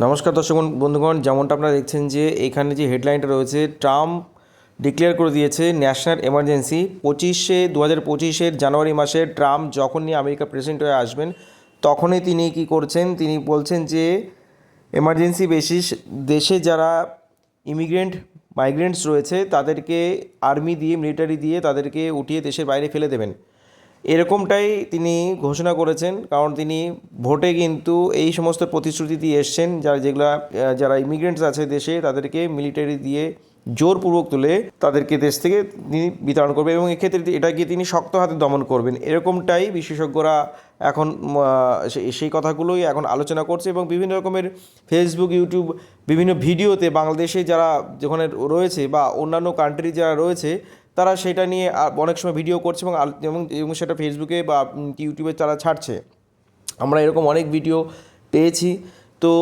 নমস্কার দর্শক বন্ধু- বন্ধুগণ, যেমনটা আপনারা দেখছেন যে এখানে যে হেডলাইনটা রয়েছে, ট্রাম্প ডিক্লেয়ার করে দিয়েছে ন্যাশনাল এমার্জেন্সি পঁচিশে দু হাজার পঁচিশের জানুয়ারি মাসে ট্রাম্প যখনই আমেরিকা প্রেসিডেন্ট হয়ে আসবেন, তখনই তিনি কি করছেন? তিনি বলছেন যে এমার্জেন্সি বেসিস দেশে যারা ইমিগ্রেন্ট মাইগ্রেন্টস রয়েছে, তাদেরকে আর্মি দিয়ে মিলিটারি দিয়ে তাদেরকে উঠিয়ে দেশের বাইরে ফেলে দেবেন। এরকমটাই তিনি ঘোষণা করেছেন, কারণ তিনি ভোটে কিন্তু এই সমস্ত প্রতিশ্রুতি দিয়ে এসছেন, যারা যেগুলো যারা ইমিগ্রেন্টস আছে দেশে, তাদেরকে মিলিটারি দিয়ে জোরপূর্বক তুলে তাদেরকে দেশ থেকে তিনি বিতরণ করবেন এবং এক্ষেত্রে এটাকে তিনি শক্ত হাতে দমন করবেন। এরকমটাই বিশেষজ্ঞরা এখন সেই কথাগুলোই এখন আলোচনা করছে এবং বিভিন্ন রকমের ফেসবুক ইউটিউব বিভিন্ন ভিডিওতে বাংলাদেশে যারা যেখানে রয়েছে বা অন্যান্য কান্ট্রি যারা রয়েছে তারা সেটা নিয়ে অনেক সময় ভিডিও করছে এবং এবং সেটা ফেসবুকে বা ইউটিউবে তারা ছাড়ছে। আমরা এরকম অনেক ভিডিও পেয়েছি। তো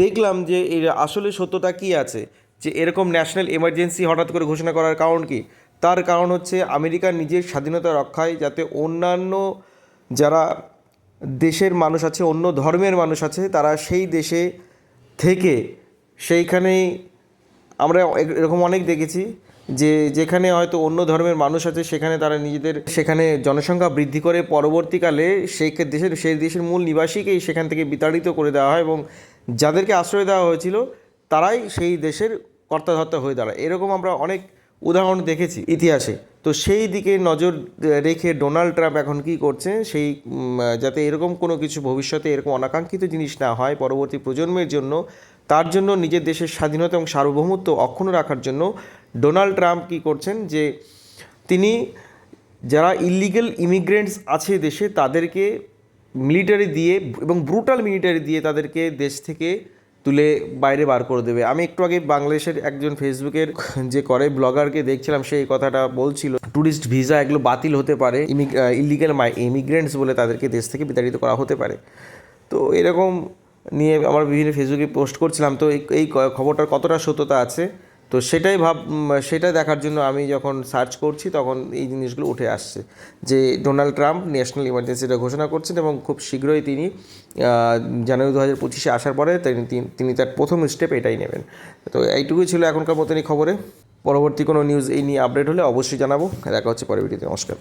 দেখলাম যে এর আসলে সত্যতা কী আছে? যে এরকম ন্যাশনাল এমার্জেন্সি হঠাৎ করে ঘোষণা করার কারণ কি? তার কারণ হচ্ছে আমেরিকার নিজের স্বাধীনতা রক্ষায় যাতে অন্যান্য যারা দেশের মানুষ আছে, অন্য ধর্মের মানুষ আছে, তারা সেই দেশে থেকে সেইখানেই আমরা এরকম অনেক দেখেছি। যে যেখানে হয়তো অন্য ধর্মের মানুষ আছে, সেখানে তারা নিজেদের, সেখানে জনসংখ্যা বৃদ্ধি করে পরবর্তীকালে সেই দেশের সেই দেশের মূল নিবাসীকেই সেখান থেকে বিতাড়িত করে দেওয়া হয় এবং যাদেরকে আশ্রয় দেওয়া হয়েছিল, তারাই সেই দেশের কর্তাধর্তা হয়ে দাঁড়ায়। এরকম আমরা অনেক উদাহরণ দেখেছি ইতিহাসে। তো সেই দিকে নজর রেখে ডোনাল্ড ট্রাম্প এখন কি করছে সেই যাতে এরকম কোনো কিছু ভবিষ্যতে এরকম অনাকাঙ্ক্ষিত জিনিস না হয় পরবর্তী প্রজন্মের জন্য তার জন্য নিজের দেশের স্বাধীনতা এবং সার্বভৌমত্ব অক্ষুণ্ণ রাখার জন্য ডোনাল্ড ট্রাম্প কি করছেন যে তিনি যারা ইলিগেল ইমিগ্রেন্টস আছে দেশে, তাদেরকে মিলিটারি দিয়ে এবং ব্রুটাল মিলিটারি দিয়ে তাদেরকে দেশ থেকে তুলে বাইরে বার করে দেবে। আমি একটু আগে বাংলাদেশের একজন ফেসবুকের যে করে ব্লগারকে দেখছিলাম সেই কথাটা বলছিল ট্যুরিস্ট ভিসা এগুলো বাতিল হতে পারে ইলিগেল ইমিগ্রেন্টস বলে তাদেরকে দেশ থেকে বিতাড়িত করা হতে পারে। তো এরকম নিয়ে আমার বিভিন্ন ফেসবুকে পোস্ট করছিলাম। তো এই খবরটার কতটা সত্যতা আছে? তো সেটাই ভাব সেটা দেখার জন্য আমি যখন সার্চ করছি তখন এই জিনিসগুলো উঠে আসছে। যে ডোনাল্ড ট্রাম্প ন্যাশনাল ইমার্জেন্সিটা ঘোষণা করছেন এবং খুব শীঘ্রই তিনি জানুয়ারি দু হাজার পঁচিশে আসার পরে তিনি- তার প্রথম স্টেপ এটাই নেবেন। তো এইটুকুই ছিল এখনকার মতনই খবরে। পরবর্তী কোনো নিউজ এই নিয়ে আপডেট হলে অবশ্যই জানাব। দেখা হচ্ছে পরের ভিডিওতে নমস্কার।